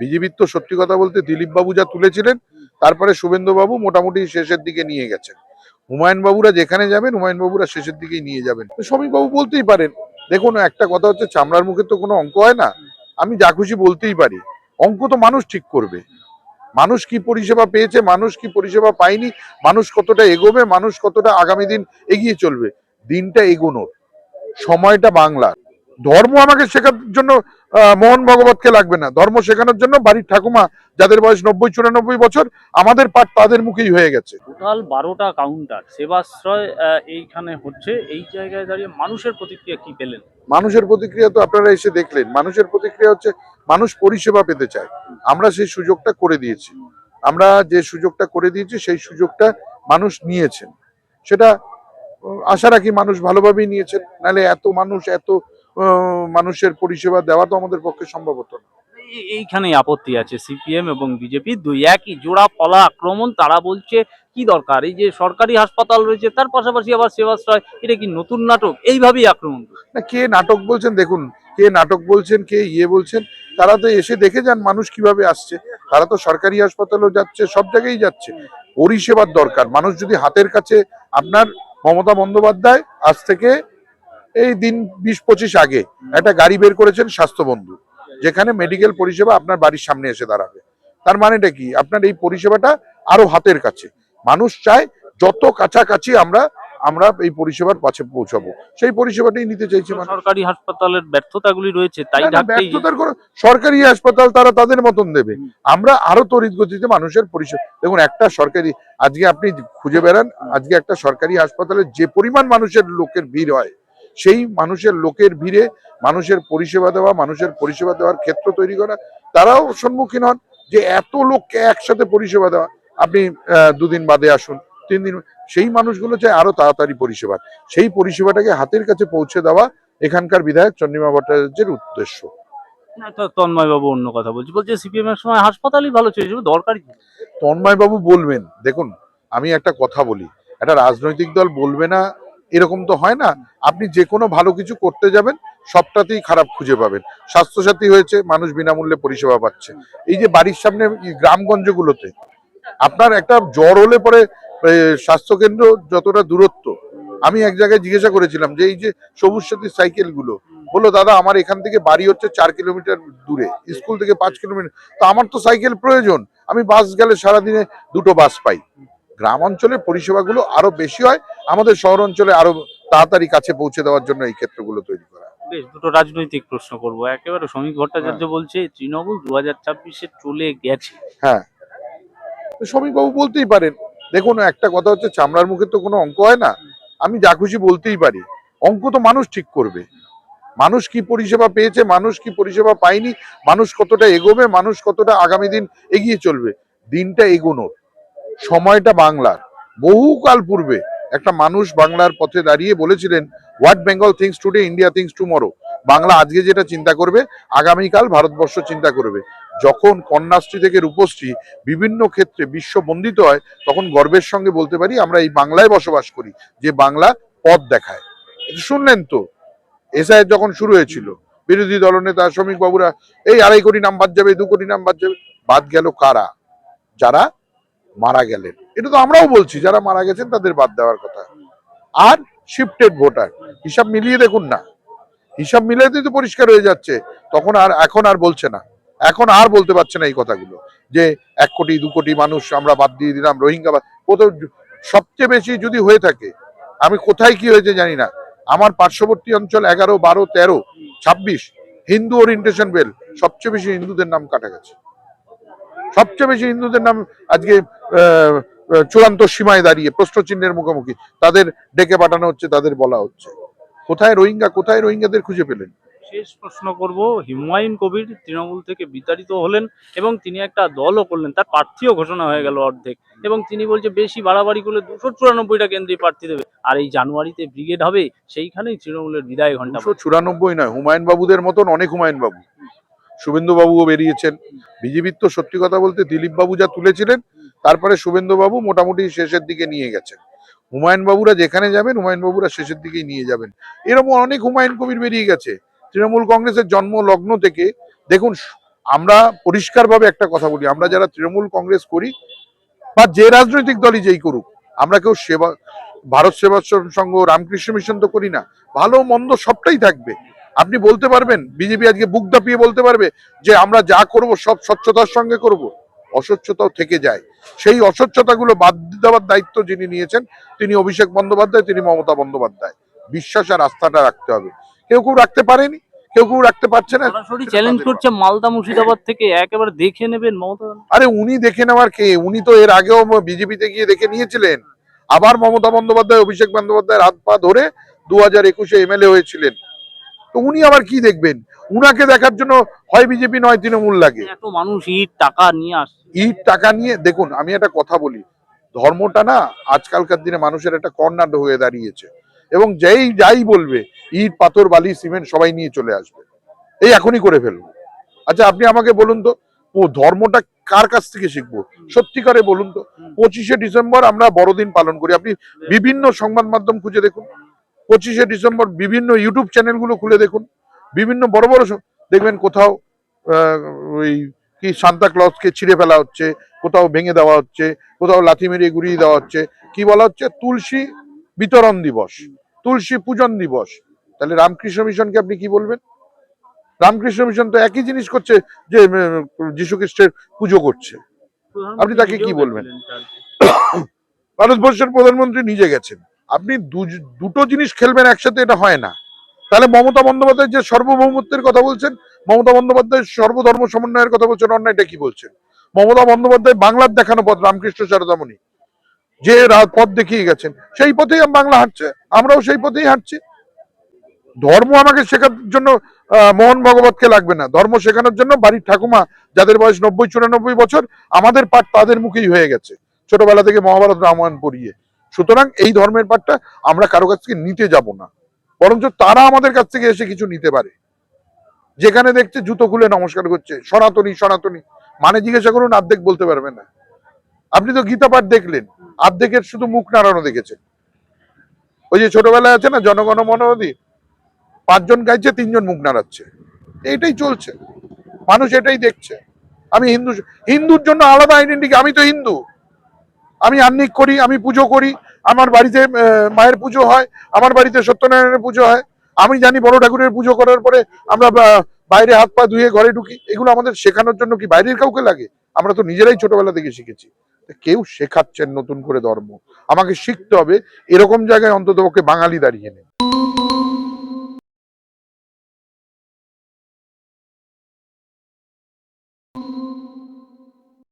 বিজেপির তো সত্যি কথা বলতে দিলীপ বাবু যা তুলেছিলেন, তারপরে শুভেন্দু বাবু মোটামুটি শেষের দিকে নিয়ে গেছেন। হুমায়ুন বাবুরা যেখানে যাবেন হুমায়ুন বাবুরা শেষের দিকেই নিয়ে যাবেন। তো শ্রমিক বাবু বলতেই পারেন, দেখুন, একটা কথা হচ্ছে, চামড়ার মুখে তো কোনো অঙ্ক হয় না, আমি যা খুশি বলতেই পারি। অঙ্ক তো মানুষ ঠিক করবে। মানুষ কি পরিষেবা পেয়েছে, মানুষ কি পরিষেবা পায়নি, মানুষ কতটা এগোবে, মানুষ কতটা আগামী দিন এগিয়ে চলবে, দিনটা এগোনোর। সময়টা বাংলার। ধর্ম আমাকে শেখার জন্য মোহন ভগবতকে লাগবে না। ধর্ম শেখানোর জন্য বাড়ির ঠাকুমা যাদের বয়স নব্বই চুরানব্বই বছর আমাদের পাঠ তাদের মুখেই হয়ে গেছে। টোটাল বারোটা কাউন্টার সেবাশ্রয় এইখানে হচ্ছে এই জায়গায় দাঁড়িয়ে মানুষের প্রতিক্রিয়া কি পেলেন? মানুষের প্রতিক্রিয়া তো আপনারা এসে দেখলেন। মানুষের প্রতিক্রিয়া হচ্ছে মানুষ পরিষেবা পেতে চায়। আমরা সেই সুযোগটা করে দিয়েছি। আমরা যে সুযোগটা করে দিয়েছি সেই সুযোগটা মানুষ নিয়েছেন। সেটা আশা রাখি মানুষ ভালোভাবেই নিয়েছেন। নাহলে এত মানুষ এত মানুষের পরিষেবা দেওয়া তো আমাদের পক্ষে সম্ভব হতো না। এই- এইখানেই আপত্তি আছে সিপিএম এবং বিজেপি দুই একই জোড়া পলা আক্রমণ তারা বলছে কি দরকার? এই যে সরকারি হাসপাতাল রয়েছে তার পাশাপাশি আবার সেবাশ্রয় এটা কি নতুন নাটক? এইভাবেই আক্রমণ। না কে নাটক বলছেন দেখুন কে নাটক বলছেন কে ইয়ে বলছেন তারা তো এসে দেখে যান মানুষ কীভাবে আসছে। তারা তো সরকারি হাসপাতালেও যাচ্ছে সব জায়গায় যাচ্ছে। পরিষেবার দরকার। মানুষ যদি হাতের কাছে আপনার মমতা বন্দ্যোপাধ্যায় আজ থেকে এই দিন বিশ পঁচিশ আগে একটা গাড়ি বের করেছেন স্বাস্থ্যবন্ধু যেখানে মেডিকেল পরিষেবা আপনার বাড়ির সামনে এসে দাঁড়াবে। তার মানেটা কি? আপনার এই পরিষেবাটা আরও হাতের কাছে। মানুষ চায় যত কাছাকাছি আমরা আমরা এই পরিষেবার কাছে পৌঁছাবো। সেই পরিষেবাটাই নিতে চাইছি সরকারি হাসপাতালের ব্যর্থতাগুলি রয়েছে তাই ব্যর্থতার কোনো সরকারি হাসপাতাল তারা তাদের মতন দেবে। আমরা আরও তড়িৎ গতিতে মানুষের পরিষেবা দেখুন একটা সরকারি আজকে আপনি খুঁজে বেড়ান আজকে একটা সরকারি হাসপাতালে যে পরিমাণ মানুষের লোকের ভিড় হয় সেই মানুষের লোকের ভিড়ে মানুষের পরিষেবা দেওয়া মানুষের পরিষেবা দেওয়ার ক্ষেত্র তৈরি করা তারাও সম্মুখীন হন যে এত লোককে একসাথে পরিষেবা দেওয়া। আপনি দুদিন বাদে আসুন তিন দিন সেই মানুষগুলো চায় আরও তাড়াতাড়ি পরিষেবা। সেই পরিষেবাটাকে হাতের কাছে পৌঁছে দেওয়া এখানকার বিধায়ক চন্দ্রিমা ভট্টাচার্যের উদ্দেশ্য। তন্ময় বাবু অন্য কথা বলছে। বলছে সিপিএম এর সময় হাসপাতালই ভালো ছিল দরকারই কি? তন্ময় বাবু বলবেন দেখুন আমি একটা কথা বলি একটা রাজনৈতিক দল বলবে না এরকম তো হয় না। আপনি যে কোনো ভালো কিছু করতে যাবেন, সবটাতেই খারাপ খুঁজে পাবেন। স্বাস্থ্যসাথী হয়েছে, মানুষ বিনামূল্যে পরিষেবা পাচ্ছে। এই যে বাড়ির সামনে গ্রামগঞ্জগুলোতে, আপনার একটা জ্বর হলে পরে স্বাস্থ্যকেন্দ্র যতটা দূরত্ব। আমি এক জায়গায় জিজ্ঞাসা করেছিলাম যে, এই যে সবুজ সাথী সাইকেলগুলো, বলল, দাদা, আমার এখান থেকে বাড়ি হচ্ছে চার কিলোমিটার দূরে, স্কুল থেকে পাঁচ কিলোমিটার। তো আমার তো সাইকেল প্রয়োজন। আমি বাস গেলে সারাদিনে দুটো বাস পাই। গ্রাম অঞ্চলে পরিষেবাগুলো আরও বেশি হয় আমাদের শহর অঞ্চলে আরও তাড়াতাড়ি কাছে পৌঁছে দেওয়ার জন্য এই ক্ষেত্রগুলো তৈরি করা। বেশ দুটো রাজনৈতিক প্রশ্ন করব। একেবারে শ্রমিক ভট্টাচার্য বলছে তৃণমূল দু হাজার ছাব্বিশে চলে গেছে। হ্যাঁ। শ্রমিকবাবু বলতেই পারেন। দেখুন একটা কথা হচ্ছে চামড়ার মুখে তো কোনো অঙ্ক হয় না। আমি যা খুশি বলতেই পারি। অঙ্ক তো মানুষ ঠিক করবে। মানুষ কি পরিষেবা পেয়েছে মানুষ কি পরিষেবা পায়নি মানুষ কতটা এগোবে মানুষ কতটা আগামী দিন এগিয়ে চলবে দিনটা এগোনোর। সময়টা বাংলার। বহুকাল পূর্বে একটা মানুষ বাংলার পথে দাঁড়িয়ে বলেছিলেন what Bengal thinks today India thinks tomorrow Bangla আজকে যেটা চিন্তা করবে, আগামীকাল ভারতবর্ষ চিন্তা করবে। যখন কন্যাশ্রী থেকে রূপশ্রী বিভিন্ন ক্ষেত্রে বিশ্ব বন্দিত হয়, তখন গর্বের সঙ্গে বলতে পারি, আমরা এই বাংলায় বসবাস করি, যে বাংলা পথ দেখায়। শুনলেন তো? এসআইয়ের যখন শুরু হয়েছিল, বিরোধী দলনেতা শ্রমিক বাবুরা, এই আড়াই কোটি নাম বাদ যাবে, দু কোটি নাম বাদ যাবে। বাদ গেল কারা? যারা মারা গেলেন। এটা তো আমরাও বলছি, যারা মারা গেছেন তাদের বাদ দেওয়ার কথা। আর শিফটেড ভোটার হিসাব মিলিয়ে দেখুন না। হিসাব মিলিয়ে তো পরিষ্কার হয়ে যাচ্ছে, তখন আর, এখন আর বলছে না। এখন আর বলতে পারছে না এই কথাগুলো, যে এক কোটি, দু কোটি মানুষ আমরা বাদ দিয়ে দিলাম, রোহিঙ্গা কোথাও সবচেয়ে বেশি যদি হয়ে থাকে, আমি কোথায় কি হয়েছে জানি না। আমার পার্শ্ববর্তী অঞ্চল এগারো, বারো, তেরো, ছাব্বিশ, হিন্দু ওরিয়েন্টেশন বেল সবচেয়ে বেশি হিন্দুদের নাম কাটা গেছে। সবচেয়ে বেশি হিন্দুদের নাম আজকে চূড়ান্ত সীমায় দাঁড়িয়ে প্রশ্ন চিহ্নের মুখোমুখি। তাদের ডেকে পাঠানো হচ্ছে তাদের বলা হচ্ছে। কোথায় রোহিঙ্গা কোথায় রোহিঙ্গাদের খুঁজে পেলেন? শেষ প্রশ্ন করব হিমায়ুন কবির তৃণমূল থেকে বিতাড়িত হলেন এবং তিনি একটা দলও করলেন তার প্রার্থীও ঘোষণা হয়ে গেল অর্ধেক। এবং তিনি বলছে বেশি বাড়াবাড়ি করলে দুশো চুরানব্বইটা কেন্দ্রীয় প্রার্থী দেবে। আর এই জানুয়ারিতে ব্রিগেড হবে সেইখানেই তৃণমূলের বিদায় ঘণ্টা দুশো চুরানব্বই নয় হুমায়ুন বাবুদের মতন অনেক হুমায়ুন বাবু শুভেন্দু বাবুও বেরিয়েছেন। বিজেপির তো সত্যি কথা বলতে দিলীপ বাবু যা তুলেছিলেন তারপরে শুভেন্দু বাবু মোটামুটি শেষের দিকে নিয়ে গেছেন। হুমায়ুন বাবুরা যেখানে যাবেন হুমায়ুন বাবুরা শেষের দিকেই নিয়ে যাবেন। এরকম অনেক হুমায়ুন কবির বেরিয়ে গেছে। তৃণমূল কংগ্রেসের জন্ম লগ্ন থেকে, দেখুন, আমরা পরিষ্কারভাবে একটা কথা বলি, আমরা যারা তৃণমূল কংগ্রেস করি, বা যে রাজনৈতিক দলই যেই করুক, আমরা কেউ সেবা, ভারত সেবাশ্রম সংঘ, রামকৃষ্ণ মিশন তো করি না। ভালো, মন্দ সবটাই থাকবে। আপনি বলতে পারবেন, বিজেপি আজকে বুক দাপিয়ে বলতে পারবে যে আমরা যা করব সব স্বচ্ছতার সঙ্গে করব। অস্বচ্ছতাও থেকে যায়। সেই অস্বচ্ছতাগুলো বাদ দেওয়ার দায়িত্ব যিনি নিয়েছেন তিনি অভিষেক বন্দ্যোপাধ্যায় তিনি মমতা বন্দ্যোপাধ্যায়। বিশ্বাস আর আস্থাটা রাখতে হবে। কেউ কেউ রাখতে পারেনি কেউ কেউ রাখতে পারছে না। চ্যালেঞ্জ করছে মালদা মুর্শিদাবাদ থেকে একেবারে দেখে নেবেন মমতা আরে উনি দেখে নেওয়ার কে? উনি তো এর আগেও বিজেপিতে গিয়ে দেখে নিয়েছিলেন। আবার মমতা বন্দ্যোপাধ্যায় অভিষেক বন্দ্যোপাধ্যায়ের হাত পা ধরে দু হাজার একুশে এমএলএ হয়েছিলেন। তো উনি আবার কি দেখবেন? উনাকে দেখার জন্য হয় বিজেপি নয় তৃণমূল লাগে। এত মানুষ ইট টাকা নিয়ে আসছে। ইট টাকা নিয়ে দেখুন আমি একটা কথা বলি। ধর্মটা না আজকালকার দিনে মানুষের একটা কর্নার হয়ে দাঁড়িয়েছে। এবং যেই যাই বলবে ইট পাথর বালি সিমেন্ট সবাই নিয়ে চলে আসবে। এই এখনই করে ফেলব আচ্ছা আপনি আমাকে বলুন তো ও ধর্মটা কার কাছ থেকে শিখব? সত্যিকারে বলুন তো পঁচিশে ডিসেম্বর আমরা বড়দিন পালন করি। আপনি বিভিন্ন সংবাদ মাধ্যম খুঁজে দেখুন। পঁচিশে ডিসেম্বর বিভিন্ন ইউটিউব চ্যানেলগুলো খুলে দেখুন। বিভিন্ন বড় বড় দেখবেন কোথাও ওই কি সান্তা ক্লজকে ছিঁড়ে ফেলা হচ্ছে কোথাও ভেঙে দেওয়া হচ্ছে কোথাও লাথি মেরিয়ে গুড়িয়ে দেওয়া হচ্ছে। কি বলা হচ্ছে? তুলসী বিতরণ দিবস তুলসী পূজন দিবস। তাহলে রামকৃষ্ণ মিশনকে আপনি কি বলবেন? রামকৃষ্ণ মিশন তো একই জিনিস করছে যে যীশু খ্রিস্টের পুজো করছে। আপনি তাকে কি বলবেন? ভারতবর্ষের প্রধানমন্ত্রী নিজে গেছেন। আপনি দুটো জিনিস খেলবেন একসাথে, এটা হয় না। তাহলে মমতা বন্দ্যোপাধ্যায় যে সার্বভৌমত্বের কথা বলছেন, মমতা বন্দ্যোপাধ্যায় সর্বধর্ম সমন্বয়ের কথা বলছেন অন্যায়টা কি বলছেন? মমতা বন্দ্যোপাধ্যায় বাংলার দেখানো পথ, রামকৃষ্ণ সারদামণি যে পথ দেখিয়ে গেছেন, সেই পথেই বাংলা হাঁটছে, আমরাও সেই পথেই হাঁটছি। ধর্ম আমাকে শেখার জন্য মোহন ভগবতকে লাগবে না। ধর্ম শেখানোর জন্য বাড়ির ঠাকুমা, যাদের বয়স নব্বই, চুরানব্বই বছর, আমাদের পাঠ তাদের মুখেই হয়ে গেছে। ছোটবেলা থেকে মহাভারত রামায়ণ পড়িয়ে। সুতরাং এই ধর্মের পাঠটা আমরা কারও কাছ থেকে নিতে যাব না। বরঞ্চ তারা আমাদের কাছ থেকে এসে কিছু নিতে পারে। যেখানে দেখছে জুতো খুলে নমস্কার করছে, সনাতনী সনাতনী। মানে জিজ্ঞাসা করুন, আর্ধেক বলতে পারবে না। আপনি তো গীতা পাঠ দেখলেন, আর্ধেকের শুধু মুখ নাড়ানো দেখেছেন। ওই যে ছোটবেলায় আছে না, জনগণ মনোদি পাঁচজন গাইছে, তিনজন মুখ নাড়াচ্ছে। এইটাই চলছে। মানুষ এটাই দেখছে। আমি হিন্দু, হিন্দুর জন্য আলাদা আইডেন্টি আমি তো হিন্দু। আমি আহ্নিক করি, আমি পুজো করি। আমার বাড়িতে মায়ের পুজো হয়, আমার বাড়িতে সত্যনারায়ণের পুজো হয়। আমি জানি বড় ঠাকুরের পুজো করার পরে আমরা বাইরে হাত পা ধুয়ে ঘরে ঢুকি। এগুলো আমাদের শেখানোর জন্য কি বাইরের কাউকে লাগে? আমরা তো নিজেরাই ছোটবেলা থেকে শিখেছি। কেউ শেখাচ্ছেন নতুন করে ধর্ম। আমাকে শিখতে হবে, এরকম জায়গায় অন্তত বাঙালি দাঁড়িয়ে নেই।